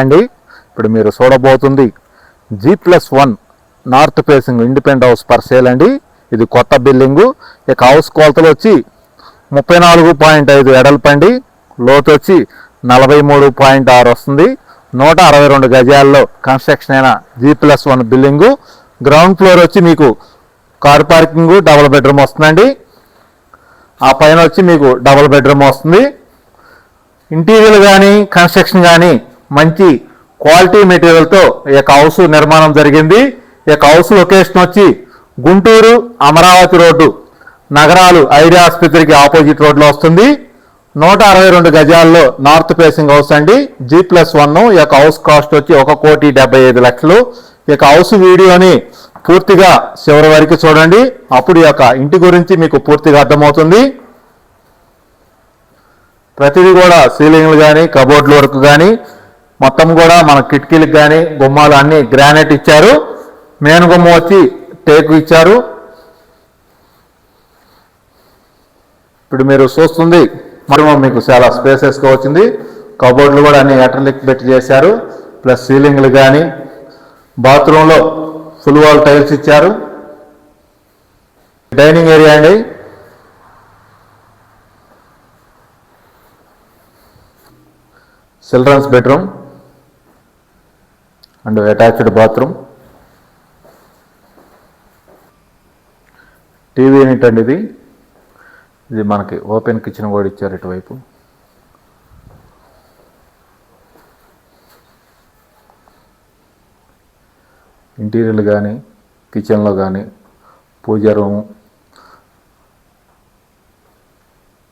అండి. ఇప్పుడు మీరు చూడబోతుంది G plus one north facing independent house per sale అండి. ఇది కొత్త బిల్డింగు. ఇక హౌస్ కొలతలు వచ్చి ముప్పై నాలుగు పాయింట్ ఐదు ఎడల్పండి లోతు వచ్చి నలభై మూడు పాయింట్ ఆరు వస్తుంది. నూట అరవై రెండు గజాల్లో కన్స్ట్రక్షన్ అయిన G plus one building. Ground floor వచ్చి మీకు కార్ పార్కింగ్ డబుల్ బెడ్రూమ్ వస్తుందండి. ఆ పైన వచ్చి మీకు డబుల్ బెడ్రూమ్ వస్తుంది. ఇంటీరియర్ కానీ కన్స్ట్రక్షన్ కానీ మంచి క్వాలిటీ మెటీరియల్తో ఈ యొక్క హౌస్ నిర్మాణం జరిగింది. ఈ యొక్క హౌస్ లొకేషన్ వచ్చి గుంటూరు అమరావతి రోడ్డు నగరాలు ఐడియా ఆసుపత్రికి ఆపోజిట్ రోడ్లో వస్తుంది. నూట అరవై రెండు గజాల్లో నార్త్ ఫేసింగ్ హౌస్ అండి. జీ ప్లస్ వన్ ఈ యొక్క హౌస్ కాస్ట్ వచ్చి ఒక కోటి డెబ్బై ఐదు లక్షలు. ఈ యొక్క హౌస్ వీడియోని పూర్తిగా చివరి వరకు చూడండి. అప్పుడు ఈ యొక్క ఇంటి గురించి మీకు పూర్తిగా అర్థమవుతుంది. ప్రతిదీ కూడా సీలింగ్లు కానీ కబోర్డ్ల వర్క్ కానీ మొత్తం కూడా మన కిటికీలకు కానీ గుమ్మాలు అన్ని గ్రానైట్ ఇచ్చారు. మెయిన్ గుమ్మ వచ్చి టేకు ఇచ్చారు. ఇప్పుడు మీరు చూస్తుంది మరో మీకు చాలా స్పేసెస్గా వచ్చింది కబోర్డ్లు కూడా అన్ని ఎటర్లిక్ పెట్టి చేశారు. ప్లస్ సీలింగ్లు కానీ బాత్రూంలో ఫుల్ వాల్ టైల్స్ ఇచ్చారు. డైనింగ్ ఏరియా అండి. Children's bedroom. And attached bathroom. TV unit అండి ఇది? ఇది మనకి ఓపెన్ కిచెన్ కూడా ఇచ్చారు ఇటువైపు. ఇంటీరియర్లు కానీ కిచెన్లో కానీ పూజ రూము.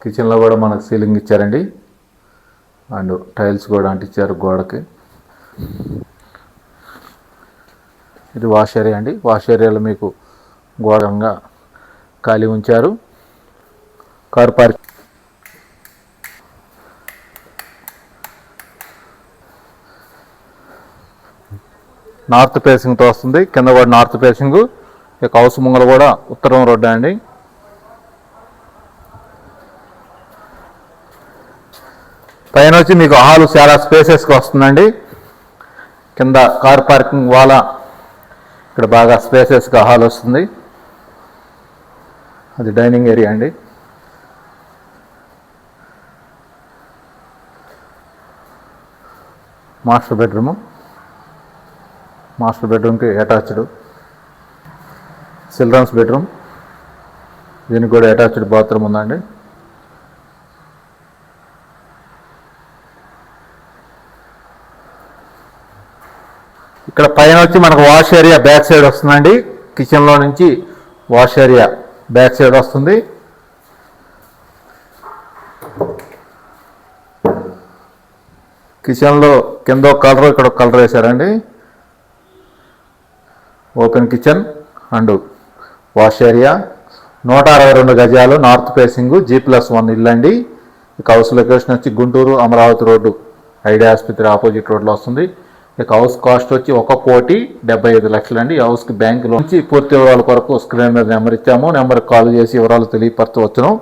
కిచెన్లో కూడా మనకు సీలింగ్ ఇచ్చారండి. అండ్ టైల్స్ కూడా అంటించారు గోడకి. ఇది వాష్ ఏరియా అండి. వాష్ ఏరియాలో మీకు గోడంగా ఖాళీ ఉంచారు. కార్ పార్క్ నార్త్ ఫేసింగ్తో వస్తుంది. కింద కూడా నార్త్ ఫేసింగ్. ఇక హౌస్ ముంగల కూడా ఉత్తరం రోడ్డు అండి. పైన వచ్చి మీకు హాలు చాలా స్పేసెస్గా వస్తుందండి. కింద కార్ పార్కింగ్ వాలా ఇక్కడ బాగా స్పేసెస్గా హాల్ వస్తుంది. అది డైనింగ్ ఏరియా అండి. Master bedroom. మాస్టర్ బెడ్రూమ్కి అటాచ్డ్ చిల్డ్రన్స్ బెడ్రూమ్. దీనికి కూడా అటాచ్డ్ బాత్రూమ్ ఉందండి. ఇక్కడ పైన వచ్చి మనకు వాష్ ఏరియా బ్యాక్ సైడ్ వస్తుందండి. కిచెన్లో నుంచి వాష్ ఏరియా బ్యాక్ సైడ్ వస్తుంది. కిచెన్లో కింద ఒక కలర్ ఇక్కడ ఒక కలర్ వేశారండి. Open kitchen and wash area. నూట అరవై రెండు గజాలు north facing G plus one ఇల్లు అండి. ఇక హౌస్ లొకేషన్ వచ్చి గుంటూరు అమరావతి రోడ్డు ఐడియా ఆసుపత్రి ఆపోజిట్ రోడ్లో వస్తుంది. ఇక హౌస్ కాస్ట్ వచ్చి ఒక కోటి డెబ్బై ఐదు లక్షలు అండి హౌస్కి బ్యాంకులో నుంచి పూర్తి వివరాల కొరకు స్క్రీన్ మీద నెంబర్ ఇచ్చాము. నెంబర్ కాల్ చేసి వివరాలు తెలియపరచవచ్చును.